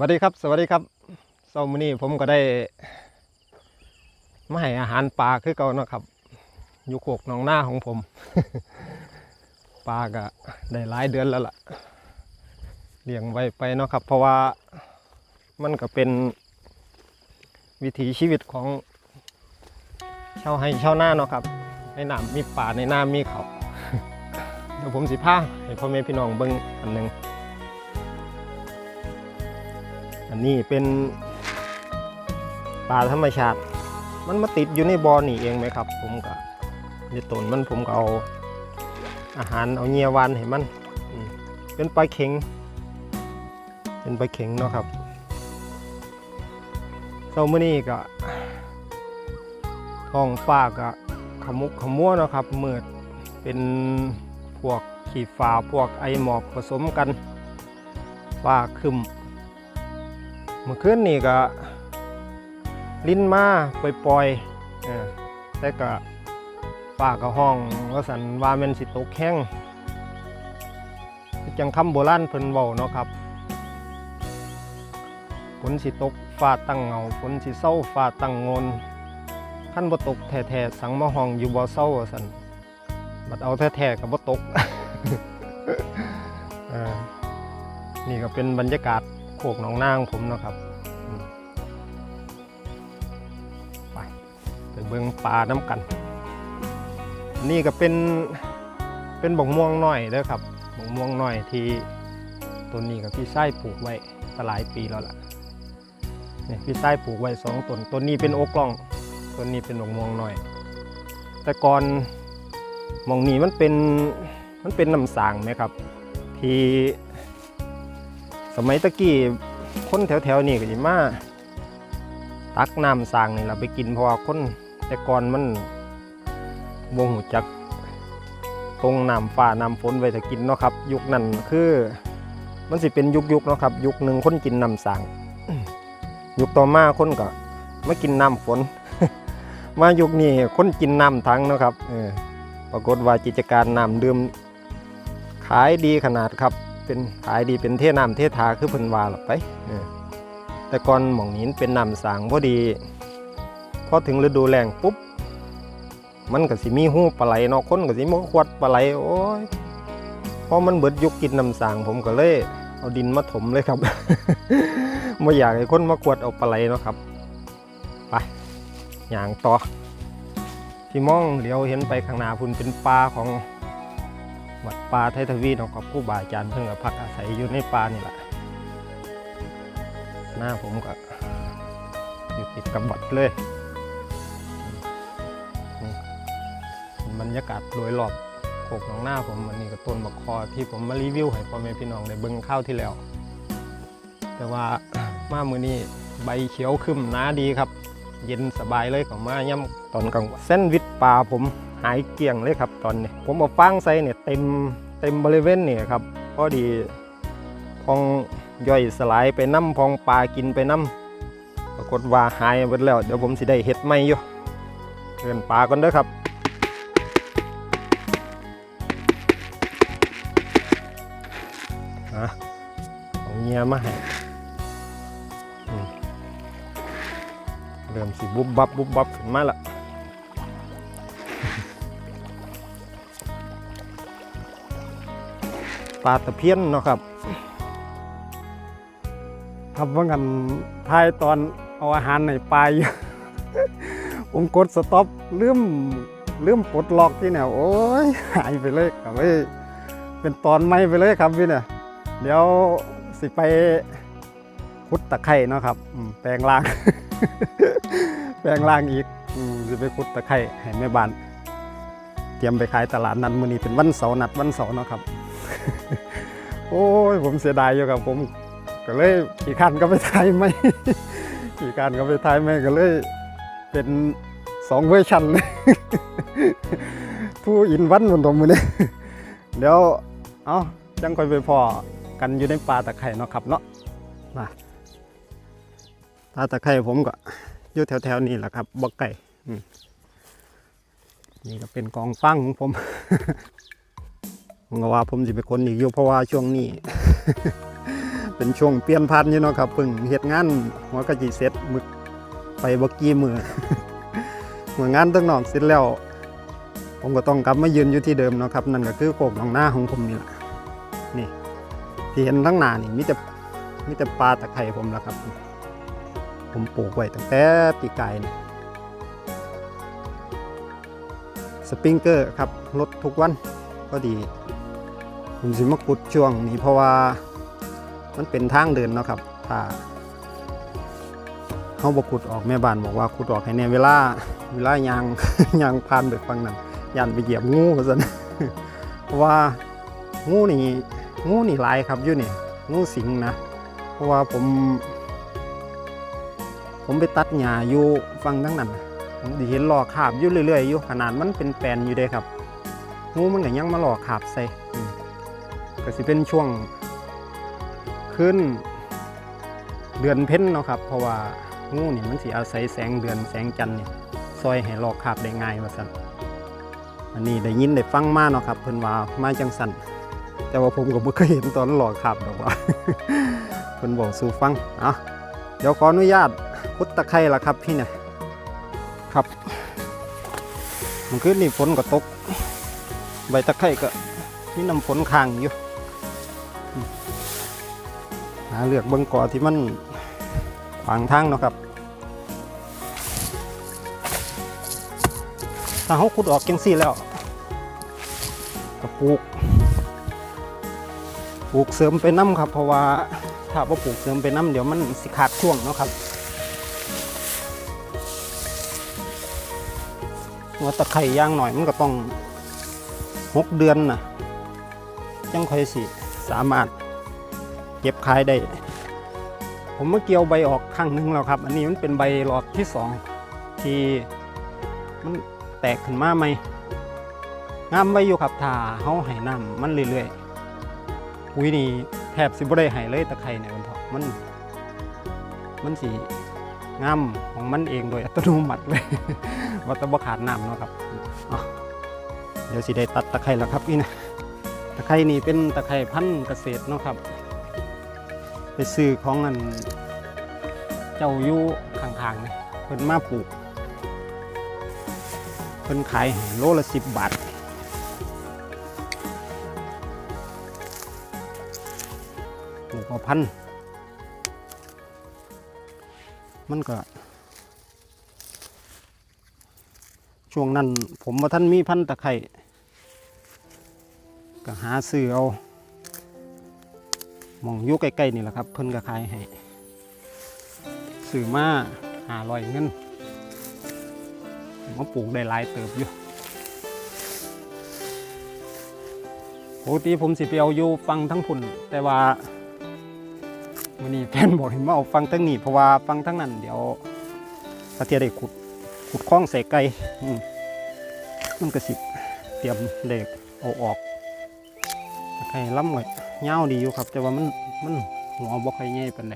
วัสดีครับ สวัสดีครับเช้ามื้อนี้ผมก็ได้มาให้อาหารปลาคือเก่านะครับ อยู่โคกหนองหน้าของผม ปลาก็ได้หลายเดือนแล้วล่ะ เลี้ยงไว้ไปเนาะครับ เพราะว่ามันก็เป็นวิถีชีวิตของชาวไร่ชาวนาเนาะครับ ในน้ำมีป่าในน้ำมีเขา เดี๋ยวผมสิพาให้พ่อแม่พี่น้องเบิ่งอันหนึ่ง อันนี้เป็นปลาธรรมชาติ มันมาติดอยู่ในบ่อนี่เองไหมครับ ผมก็ในต้นมันผมก็เอาอาหารเอาเงียวานให้มันเป็นปลาเข็ง เป็นปลาเข็งเนาะครับเช้ามื้อนี้ก็ท้องฟ้าก็ขมุกขมัวเนาะครับมืดเป็นพวกขีฟ้าพวกไอหมอกผสมกันฟ้าคึม เมื่อคืนนี่ก็ลิ้นมาปล่อยๆเออแต่ก็ปาก็ห้องว่าสันว่าแมันสิตกแห้งจังคำโบราณเพิ่นเว้าเนาะครับฝนสิตกฟ้าตั้งเงาฝนสิเศร้าฟ้าตั้งงนขั้นบ่ตกแท้ๆสังมาห้องอยู่บ่เศร้าว่าสันบัดเอาแท้ๆก็บ่ตก เออนี่ก็เป็นบรรยากาศ โขกหนองนางผมนะครับไปไปเบิ่งปลาน้ำกัน นี่ก็เป็นเป็นบกม่วงหน้อยเด้อครับบกม่วงหน้อยที่ต้นนี้กับพี่ไส้ปลูกไว้ตหลายปีแล้วล่ะเนี่ยพี่ไส้ปลูกไว้สองต้นต้นนี้เป็นโอกล่องต้นนี้เป็นบกม่วงหน้อย แต่ก่อนมองนี้มันเป็นมันเป็นน้ำสางไหมครับ ที่ สมัยตะกี้คนแถวๆนี่ก็สิมาตักน้ำสร้างนี่เราไปกินเพราะว่าคนแต่ก่อนมันวงหูจักตรงน้ำฟ้าน้ำฝนไว้ถ้ากินเนาะครับ ยุคนั้นคือมันสิเป็นยุคยุคๆเนาะครับ ยุคหนึ่งคนกินน้ำสางยุคต่อมาคนก็ไมากินน้ำฝน มายุคนี้คนกินน้ำทั้งเนาะครับเออปรากฏว่ากิจการน้ำดื่มขายดีขนาดครับ เป็นขายดีเป็นเทน้ำเททาคือเพิ่นว่าหรอกไปแต่ก่อนหม่องนี้เป็นน้ำสางพอดีพอถึงฤดูแล้งปุ๊บ มันก็สิมีหูปลาไหลเนาะคนก็สิมาขวดปลาไหลโอ้ยพอมันเบิดยุคกินน้ำสางผมก็เลยเอาดินมาถมเลยครับไม่อยากให้คนมาขวดเอาปลาไหลเนาะครับไปอย่างต่อที่มองเหลียวเห็นไปข้างหน้าพุ่นเป็นปลาของ วัดป่าไทยทวีนาะครับผู้บาอาจารย์เพิ่งกับพักอาศัยอยู่ในป่านี่แหละหน้าผมก็อยู่ติดกับวัดเลย บรรยากาศโดยรอบโขกหนองหน้าผมอันนี้ก็ต้นมะคอที่ผมมารีวิวให้พ่อแม่พี่น้องได้เบิ่งข้าวที่แล้ว แต่ว่ามามือนี้ใบเขียวขึ้นหนาดีครับ เย็นสบายเลยของมาย่ำตอนกลางวันเส้นวิทปลาผม หายเกลี้ยงเลยครับตอนนี้ ผมเอาฟางใส่เนี่ยเต็มเต็มบริเวณเนี่ยครับพอดีพองย่อยสลายไปน้ำพองปลากินไปน้ำปรากฏว่าหายหมดแล้ว เดี๋ยวผมสิได้เห็ดใหม่อยู่เกินปลาก่อนเด้อครับอะเอาเงียมาให้เริ่มสิบุบบับบุบบับขึ้นมาละ ปลาตะเพียนเนาะครับครับว่ากันทายตอนเอาอาหารในปลายอยู่ผมกดสต็อปลืมลืมปลดล็อกที่เนี่ยโอ้ยหายไปเลยครับเว้ยเป็นตอนไม่ไปเลยครับพี่เนี่ยเดี๋ยวสิไปขุดตะไคร่เนาะครับแปลงร่าง แปลงร่างอีกสิไปขุดตะไคร่ให้แม่บ้านเตรียมไปขายตลาดนัดมื้อนี้เป็นวันเสาร์นัดวันเสาร์เนาะครับ โอ้ยผมเสียดายอยู่ครับผม ก็เลยขี่คันก็ไปไทยไม่ขี่คันก็ไปไทยไม่ก็เลย เป็นสองเวอร์ชันเลยผู้อินวันบนตัวมือเนี่ยเดี๋ยวเอาจังคอยไปพอกันอยู่ในป่าตะไคร่เนาะครับเนาะมาป่าตะไคร่ผมก็อยู่แถวๆนี้แหละครับบอกไก่นี่ก็เป็นกองฟังของผม ผมก็ว่าผมจะเป็นคนอีกอยู่เพราะว่าช่วงนี้ เป็นช่วงเปลี่ยนพันธุ์อยู่เนาะครับเพิ่งเฮ็ดงานหัวกะจิเสร็จมึกไปบกี่มือเมื่องานตั้งนอกเสร็จแล้ว ผมก็ต้องกลับมายืนอยู่ที่เดิมเนาะครับ นั่นก็คือโคกหนองนาของผมนี่แหละนี่ ที่เห็นทั้งหน้านี่มีแต่มีแต่ปลาตะไคร่ผมแล้วครับ ผมปลูกไว้ตั้งแต่ปีกายนี่สปริงเกอร์ครับลดทุกวันก็ดี ผมสิมาขุดช่วงนี้เพราะว่ามันเป็นทางเดินเนาะครับถ้าเขาบอกขุดออกแม่บ้านบอกว่าขุดออกให้ในเวลาเวลายางยางผ่านไปฟังนั้นยันไปเหยียบงูซะนะเพราะว่างูนี่งูนี่หลายครับอยู่นี่งูสิงนะ เพราะว่าผม ผมไปตัดหญ้าอยู่ฟังทั้งนั้นผมด้เห็นหลอกขาบอยู่เรื่อยๆอยู่ขนาดมันเป็นแปลนอยู่เด้ครับงูมันก็ยังมาหลอกขาบใส่ ก็สิเป็นช่วงขึ้นเดือนเพ็ญเนาะครับ เพราะว่างูนี่มันสิอาศัยแสงเดือนแสงจันทร์นี่ซอยให้หลอกขาบได้ง่ายว่าซั่นอันนี้ได้ยินได้ฟังมาเนาะครับ เพิ่นว่ามาจังสั่นแต่ว่าผมก็บ่เคยเห็นตอนหลอกขาบดอกว่าเพิ่นบอกสู่ฟังอะเดี๋ยวขออนุญาตคุดตะไคร่ละครับพี่เนี่ยครับมันคือนี่ฝนก็ตก ใบตะไคร่ก็มีน้ำฝนค้างอยู่าเลือกเบิ่งก่อที่มันขวางทางเนาะครับถ้าเขาขุดออกจังซี่แล้วก็ปลูก ปลูกเสริมไปน้ำครับ เพราะว่าถ้าว่าปลูกเสริมไปน้ำเดี๋ยวมันสิขาดช่วงเนาะครับว่าตะไคร่ย่างหน่อยมันก็ต้องหกเดือนนะจังค่อยสิสามารถ เก็บขายได้ ผมเมื่อเกี่ยวใบออกครั้งหนึงแล้วครับ อันนี้มันเป็นใบหลอดที่สองที่มันแตกขึ้นมาใหมงามไว้อยู่ครับถ้าเฮาให้น้ำมันเรื่อยๆปุ๋ยนี่แทบสิบ่ได้ให้เลยตะไคร่เนี่ยมันเถาะมัน มันสีงามของมันเองโดยอัตโนมัติเลยว่าแตบขาดน้ำเนาะครับเดี๋ยวสิได้ตัดตะไคร่แล้วครับนี่นะตะไคร่นี่เป็นตะไคร่พันธุ์เกษตรเนาะครับ ไปซื้อของอันเจ้าอยู่ข้างๆนี่เพิ่นมาปลูกเพิ่นขายโลละสิบบาทปลูกเอาพันมันก็ ช่วงนั้นผมว่าท่านมีพันตะไคร่ก็หาซื้อเอา มองอยู่ใกล้ๆนี่แหละครับ เพิ่นก็ขายให้ซื้อมาหาลอยเงินมว่าปลูกได้หลายเติบอยู่ปกติผมสิไปเอาอยู่ฟังทั้งพุ่น แต่ว่าวันนี้แฟนบอกให้มาเอาฟังทั้งนี้เพราะว่าฟังทั้งนั้น เดี๋ยวตะเทียได้ขุดขุดคล้องใส่ไก่มันก็สิบเตรียมเด็กเอาออกตะไคร่ล้ำไว้ เงาดีอยู่ครับ แต่ว่ามันมันหัวบ่ค่อยใหญ่ปานใด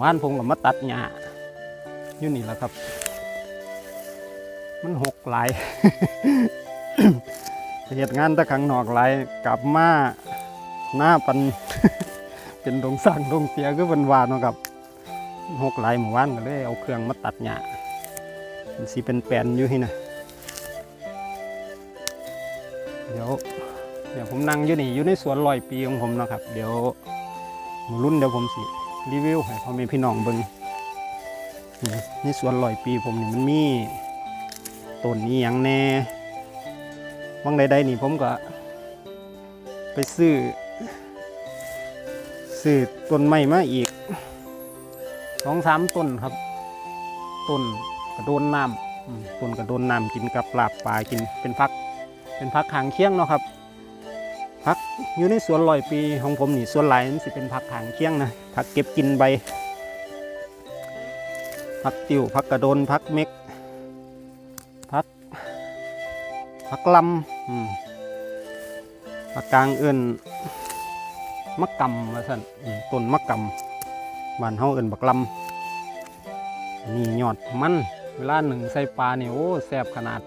ว่านผมก็มาตัดหญ้าอยู่นี่แหละครับ มันหกหลายเหตุงานตะขังนอกหลายกลับมาหน้าปันเป็นดงสร้างดงเสียคือเป็นวานเนาะครับหกหลายหมู่บ้านก็เลยเอาเครื่องมาตัดหญ้ามันสีเป็นแปลนอยู่ที่นะ เดี๋ยวเดี๋ยวผมนั่งอยู่นี่อยู่ในสวนลอยปีของผมนะครับ เดี๋ยวรุ่นเดี๋ยวผมสิรีวิวให้พ่อแม่พี่น้องเบิ่งนี่ในสวนลอยปีผมนี่มันมีต้นนี้ยังแน่วังใดๆนี่ผมก็ ไปซื้อซื้อต้นไม้มาอีกสองสามต้นครับต้นกระโดนน้ำต้นกระโดนน้ำกินกับลาปลากินเป็นพัก เป็นพักขางเคียงเนาะครับพักอยู่ในสวนลอยปีของผมนี่สวนหลายมันสิเป็นพักขางเคียงนะพักเก็บกินใบพักติวพักกระโดนพักเม็กผักลำอืมผักกลางเอื่นมะกำว่าสั่นต้นมะกำบ้านเฮาเอื่นบักลำนี่ยอดมันเวลาหนึ่งใส่ปลาเนี่ยโอ้แซบขนาด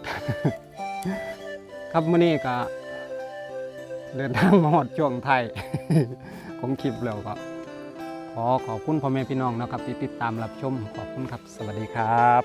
ครับมื่อนี้ก็เดินทางมาหอดช่วงไทย ของคลิปแล้วก็ขอขอบคุณพ่อแม่พี่น้องนะครับที่ติดตามรับชมขอบคุณครับ สวัสดีครับ